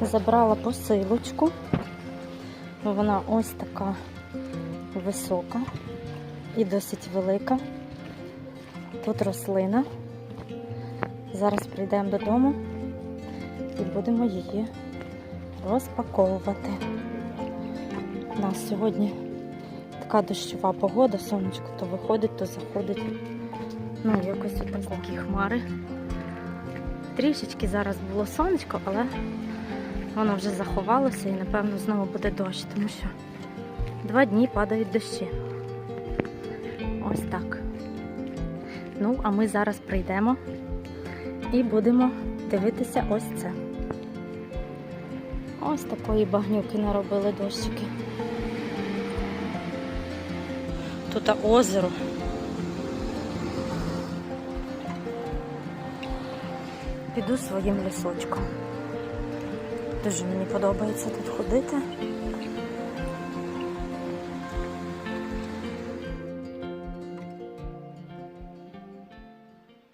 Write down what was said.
Забрала посилочку. Вона ось така висока і досить велика. Тут рослина. Зараз прийдемо додому і будемо її розпаковувати. У нас сьогодні така дощова погода, сонечко то виходить, то заходить. Ну, якось ось такі хмари. Трішечки зараз було сонечко, але воно вже заховалося і, напевно, знову буде дощ, тому що два дні падають дощі. Ось так. Ну, а ми зараз прийдемо і будемо дивитися ось це. Ось такої багнюки наробили дощики. Тут озеро. Піду своїм лісочком. Дуже мені подобається тут ходити.